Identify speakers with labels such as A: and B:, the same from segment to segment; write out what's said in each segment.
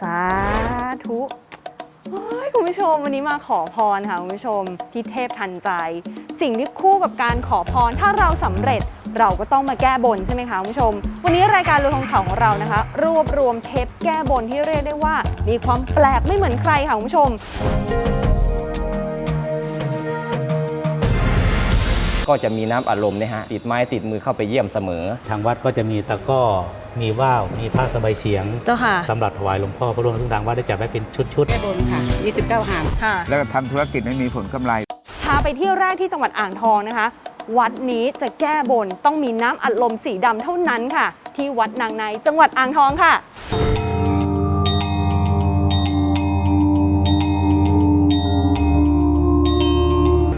A: สาธุเฮ้ยคุณผู้ชมวันนี้มาขอพรค่ะคุณผู้ชมที่เทพทันใจ สิ่งที่คู่กับการขอพรถ้าเราสำเร็จเราก็ต้องมาแก้บนใช่ไหมคะคุณผู้ชม วันนี้รายการรวยทองข่าวของเรานะคะ รวบรวมเทปแก้บนที่เรียกได้ว่า มีความแปลกไม่เหมือนใครค่ะคุณผู้ชม
B: ก็จะมีน้ำอารมณ์เนี่ยฮะติดไม้ติดมือเข้าไปเยี่ยมเสมอ
C: ทางวัดก็จะมีตะกร้อ มีว่าว มีผ้าสบายเฉียง
A: เจ้าค่ะ
C: สำหรับถวายหลวงพ่อพระร่วงซึ่งทางวัดได้จัดไว้เป็นชุดๆ
D: แก้บนค่ะ 29 หาง
A: ค่ะ
E: แล้วก็ทำธุรกิจไม่มีผลกำไร
A: พาไปที่แรกที่จังหวัดอ่างทองนะคะ วัดนี้จะแก้บนต้องมีน้ำอัดลมสีดำเท่านั้นค่ะ ที่วัดนางในจังหวัดอ่างทองค่ะ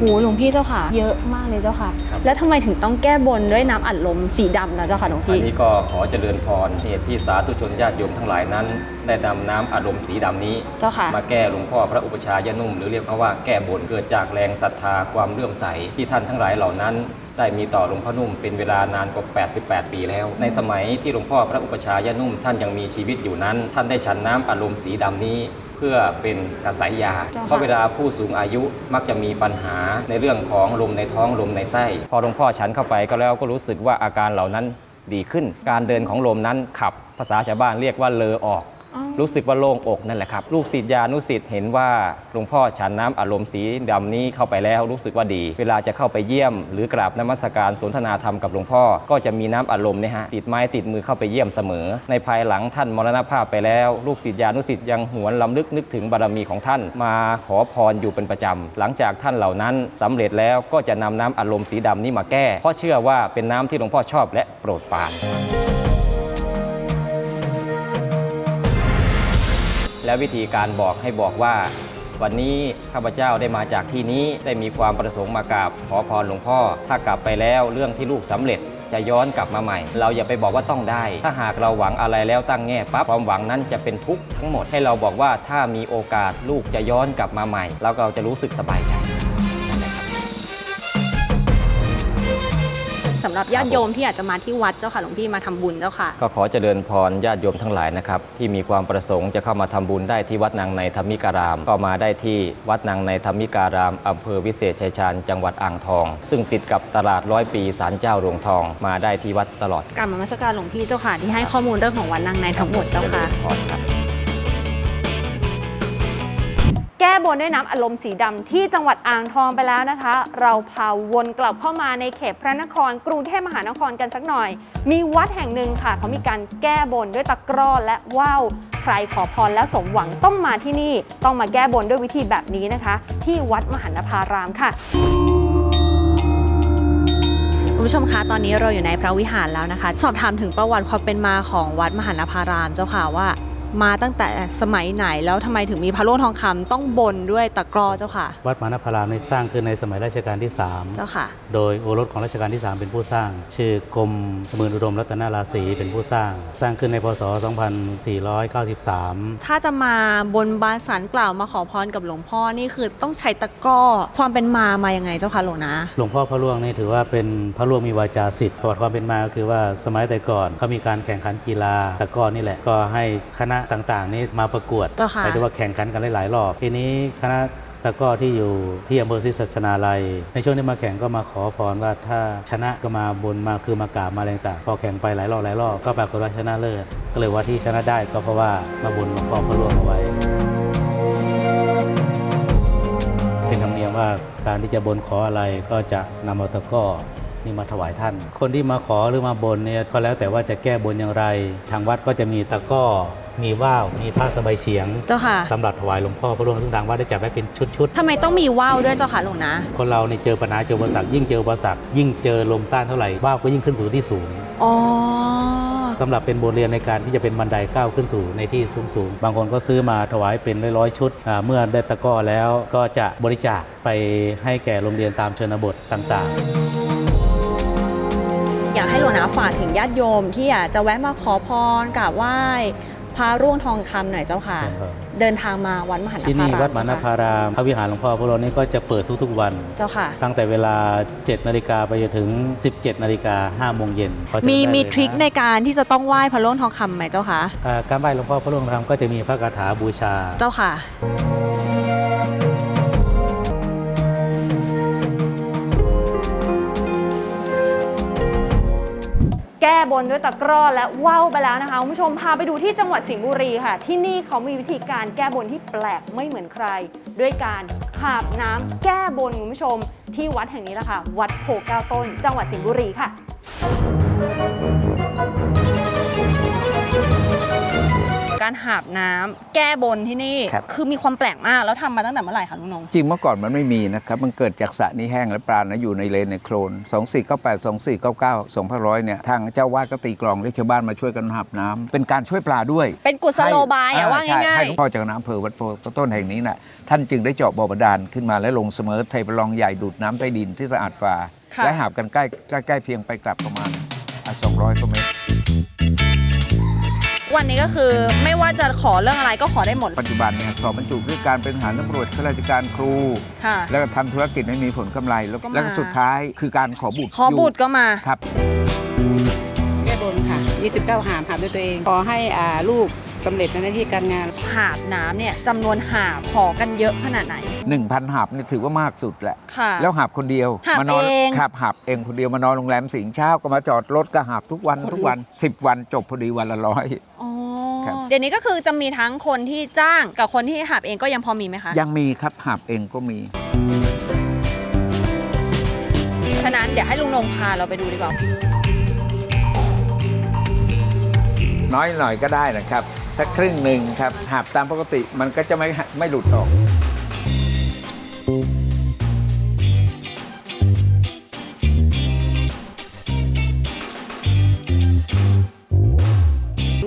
A: หหลวงพี่เจ้าค่ะ เยอะมากเลยเจ้าค่ะ
B: ครับ
A: แล้วทำไมถึงต้องแก้บนด้วยน้ำอัดลมสีดำนะเจ้าค่ะหลวง
B: อัน
A: พี่
B: นี้ก็ขอเจริญพรเหตุที่สาธุชนญาติโยมทั้งหลายนั้น ได้นำน้ำอารมณ์สีดำนี้
A: เจ้าค่ะ
B: มาแก้หลวงพ่อพระอุปชฌาย์นุ่ม หรือเรียกว่าแก้บนเกิดจากแรงศรัทธาความเลื่อมใสที่ท่านทั้งหลายเหล่านั้น ได้มีต่อหลวงพ่อนุ่มเป็นเวลานานกว่า 88 ปีแล้ว ในสมัยที่หลวงพ่อพระอุปชฌาย์นุ่มท่านยังมีชีวิตอยู่นั้น ท่านได้ฉันน้ำอารมณ์สีดำนี้เพื่อเป็นกระสายยา
A: เจ้าค่ะ
B: เพราะเวลาผู้สูงอายุมักจะมีปัญหาในเรื่องของลมในท้องลมในไส้ พอหลวงพ่อฉันเข้าไปก็แล้วก็รู้สึกว่าอาการเหล่านั้นดีขึ้น การเดินของลมนั้นขับ ภาษาชาวบ้านเรียกว่าเลอออก
A: อ๋อ
B: รู้สึกว่าโล่งอกนั่นแหละครับ ลูกศิษยานุศิษย์เห็นว่าหลวงพ่อฉันน้ำอารมณ์สีดำนี้เข้าไปแล้วรู้สึกว่าดี เวลาจะเข้าไปเยี่ยม หรือกราบนมัสการสนทนาธรรมกับหลวงพ่อ ก็จะมีน้ำอารมณ์เนี่ยฮะติดไม้ติดมือเข้าไปเยี่ยมเสมอ ในภายหลังท่านมรณภาพไปแล้ว ลูกศิษยานุศิษย์ยังหวนลำลึกนึกถึงบารมีของท่าน มาขอพรอยู่เป็นประจำหลังจากท่านเหล่านั้นสำเร็จแล้วก็จะนำน้ำอารมณ์สีดำนี้มาแก้เพราะเชื่อว่าเป็นน้ำที่หลวงพ่อชอบและโปรดปราน และวิธีการบอกให้บอกว่า วันนี้ข้าพเจ้าได้มาจากที่นี้ได้มีความประสงค์มากราบขอพรหลวงพ่อ ถ้ากลับไปแล้วเรื่องที่ลูกสำเร็จจะย้อนกลับมาใหม่ เราอย่าไปบอกว่าต้องได้ ถ้าหากเราหวังอะไรแล้วตั้งแง่ปั๊บความหวังนั้นจะเป็นทุกข์ทั้งหมดให้เราบอกว่าถ้ามีโอกาสลูกจะย้อนกลับมาใหม่ แล้วเราจะรู้สึกสบายใจ
A: หรับญาติโยมที่อยากจะมาที่วัดเจ้าค่ะหลวงพี่มาทำบุญเจ้าค่ะ
B: ก็ขอเจริญพรญาติโยมทั้งหลายนะครับที่มีความประสงค์จะเข้ามาทำบุญได้ที่วัดนางในธรรมิการาม ก็มาได้ที่วัดนางในธรรมิการามอำเภอวิเศษชัยชาญจังหวัดอ่างทอง ซึ่งติดกับตลาดร้อยปีศาลเจ้าหลวงทอง มาได้ที่วัดตลอด
A: กราบนมัสการหลวงพี่เจ้าค่ะที่ให้ข้อมูลเรื่องของวัดนางในทั้งหมดเจ้าค่ะ
B: บ
A: แก้บนด้วยน้ำอารมณ์สีดำที่จังหวัดอ่างทองไปแล้วนะคะ เราพาวนกลับเข้ามาในเขตพระนคร กรุงเทพมหานครกันสักหน่อย มีวัดแห่งหนึ่งค่ะ เขามีการแก้บนด้วยตะกร้อและว่าวใครขอพรแล้วสมหวังต้องมาที่นี่ ต้องมาแก้บนด้วยวิธีแบบนี้นะคะ ที่วัดมหันนภารามค่ะคุณผู้ชมคะ ตอนนี้เราอยู่ในพระวิหารแล้วนะคะ สอบถามถึงประวัติความเป็นมาของวัดมหันนภารามเจ้าค่ะว่า มาตั้งแต่สมัยไหนแล้วทำไมถึงมีพระโล่ทองคำต้องบนด้วยตะกร้อเจ้าค่ะ
C: วัดมหานพารามในสร้างขึ้นในสมัยรัชกาลที่
A: เจ้าค่ะ
C: 3โดยโอรสของรัชกาลที่ 3 เป็นผู้สร้าง ชื่อกรมสมืนอุดมรัตนาราศีเป็นผู้สร้าง สร้างขึ้นในพศ 2493
A: ถ้าจะมาบนบานสันกล่าวมาขอพรกับหลวงพ่อนี่คือต้องใช้ตะกร้อความเป็นมามายังไงเจ้าค่ะหลวงนะ
C: หลวงพ่อพระร่วงนี่ถือว่าเป็นพระร่วงมีวาจาสิทธิ์ประวัติความเป็นมาก็คือว่าสมัยแต่ก่อนเขามีการแข่งขันกีฬาตะกร้อนี่แหละก็ให้คณะต่างๆ นี่มาประกวด
A: เจ้าค่ะ
C: หมายถึงว่าแข่งขันกันหลายๆรอบทีนี้คณะตะกร้อที่อยู่ที่อำเภอศรีสัชนาลัย ในช่วงที่มาแข่งก็มาขอพรว่าถ้าชนะก็มาบนมาคือมากราบมาอะไรต่างๆพอแข่งไปหลายรอบหลายรอบก็ปรากฏว่าชนะเลิศก็เลยว่าที่ชนะได้ก็เพราะว่ามาบนหลวงพ่อพระร่วงเอาไว้ เป็นธรรมเนียมว่าการที่จะบนขออะไรก็จะนำเอาตะกร้อนี่มาถวายท่าน คนที่มาขอหรือมาบนเนี่ยก็แล้วแต่ว่าจะแก้บนอย่างไร ทางวัดก็จะมีตะกร้อ มีว่าว มีผ้าสบายเฉียง
A: เจ้าค่ะ
C: สำหรับถวายหลวงพ่อพระร่วงซึ่งทางวัดได้จัดไว้เป็นชุด
A: ทำไมต้องมีว่าวด้วยเจ้าค่ะหลวงนะ
C: ๆ คนเราเนี่ยเจอปัญหาเจออุปสรรคยิ่งเจออุปสรรคยิ่งเจอลมต้านเท่าไหร่ว่าวก็ยิ่งขึ้นสู่ที่สูง
A: อ๋อ
C: สำหรับเป็นบทเรียนในการที่จะเป็นบันไดก้าวขึ้นสู่ในที่สูงๆ บางคนก็ซื้อมาถวายเป็นร้อยๆชุดอ่าเมื่อได้ตะกร้อแล้วก็จะบริจาคไปให้แก่โรงเรียนตามชนบทต่างๆ
A: อยากให้หลวงนะฝากถึงญาติโยมที่อยากจะแวะมาขอพรกราบไหว้ พระร่วงทองคำหน่อยเจ้าค่ะ
C: เจ้าค่ะ
A: เดินทางมาวัดมหานคร
C: ที่นี่วัดมหาน
A: เจ้า
C: คา
A: ค่ะ
C: รามพระวิหารหลวงพ่อพวกเรานี่ก็จะเปิดทุกๆวัน
A: เจ้าค่ะ
C: ตั้งแต่เวลา 7 นาฬิกาไปจนถึง 17 นาฬิกา5โมงเย็นเพราะฉะนั้น
A: มี
C: ได้
A: มี
C: เลยะ
A: ทริคในการที่จะต้องไหว้พระร่วงทองคำไหมเจ้าค่ะ
C: อ่าการไหว้หลวงพ่อพระร่วงธรรมก็จะมีพระคาถาบูชา
A: เจ้าค่ะ แก้บนด้วยตะกร้อและว่าวไปแล้วนะคะคุณผู้ชมพาไปดูที่จังหวัดสิงห์บุรีค่ะ ที่นี่เขามีวิธีการแก้บนที่แปลกไม่เหมือนใคร ด้วยการหาบน้ำแก้บนคุณผู้ชม ที่วัดแห่งนี้แหละค่ะวัดโพเก้าต้น จังหวัดสิงห์บุรีค่ะ การหาบน้ำแก้บนที่นี่
E: ครับ
A: คือมีความแปลกมากแล้วทำมาตั้งแต่เมื่อไหร่คะลุงนง
E: จริงเมื่อก่อนมันไม่มีนะครับ มันเกิดจากสระนี้แห้งและปลานะอยู่ในเลนในโคลน 2498 2499 2500เนี่ยทางเจ้าวาดก็ตีกลองเรียกชาวบ้านมาช่วยกันหับน้ำเป็นการช่วยปลาด้วย
A: เป็นกุศโลบายอะ
E: ให้
A: ว่า
E: ใช่
A: ง่าย
E: ให้หลวงพ่อจากน้ำอำเภอวัดโพธิ์ต้นแห่งนี้น่ะท่านจึงได้เจาะบ่อบาดาลขึ้นมาและลงเสมอเทปลองใหญ่ดูดน้ำใต้ดินที่สะอาดฝ่า
A: ค่ะ
E: และหาบกันใกล้ใกล้ใกล้เพียงไปกลับประมาณอะ200กว่าเมตร
A: ๆ วันนี้ก็คือไม่ว่าจะขอเรื่องอะไรก็ขอได้หมด
E: ปัจจุบันเนี่ยสอบบรรจุด้วยการเป็นทหารตำรวจข้าราชการครู
A: ค่ะ
E: แล้วก็ทำธุรกิจไม่มีผลกำไรแล้ว
A: ก็มา
E: แล้วก็สุดท้ายคือการขอบุตร
A: ขอบุตรก็มา
E: ครับ
D: แก้บนค่ะ 29 หามหามด้วยตัวเอง ขอให้อ่าลูกสำเร็จในหน้าที่การงาน
A: หาบน้ำเนี่ยจำนวนหาบขอกันเยอะขนาดไหน
E: 1,000หับนี่ถือว่ามากสุดแหละ
A: ค่ะ
E: แล้วหับคนเดียว
A: หับ
E: มานอน
A: เอง
E: ขับหับเองคนเดียวมานอนโรงแรมสิงห์เช้าก็มาจอดรถก็หับทุกวัน
A: คนลุก
E: ทุกวัน 10 วันจบพอดีวันละร้อย
A: อ๋อ
E: ครับ
A: เดี๋ยวนี้ก็คือจะมีทั้งคนที่จ้างกับคนที่หาบเองก็ยังพอมีไหมคะ
E: ยังมีครับหับเองก็มี
A: ฉะนั้นเดี๋ยวให้ลุงนงพาเราไปดูดีกว่า
E: น้อยหน่อยก็ได้นะครับ สักครึ่งหนึ่งครับหับตามปกติมันก็จะไม่ไม่หลุดออก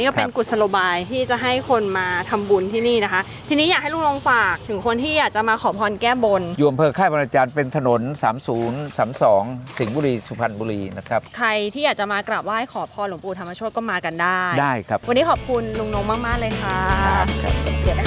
A: ก็เป็น
E: ครับ
A: กุศโลบายที่จะให้คนมาทำบุญที่นี่นะคะ ทีนี้อยากให้ลุงนงฝากถึงคนที่อยากจะมาขอพรแก้บน
E: อยู่อำเภอค่ายบรรจารย์เป็นถนน 30 32 สิงห์บุรีสุพรรณบุรีนะครับ
A: ใครที่อยากจะมากราบไหว้ขอพรหลวงปู่ธรรมโชตก็มากันได้
E: ได้ครับ
A: วันนี้ขอบคุณลุงนงมาก ๆ เลยค่ะ
E: ครับครับ
A: เดี๋ยว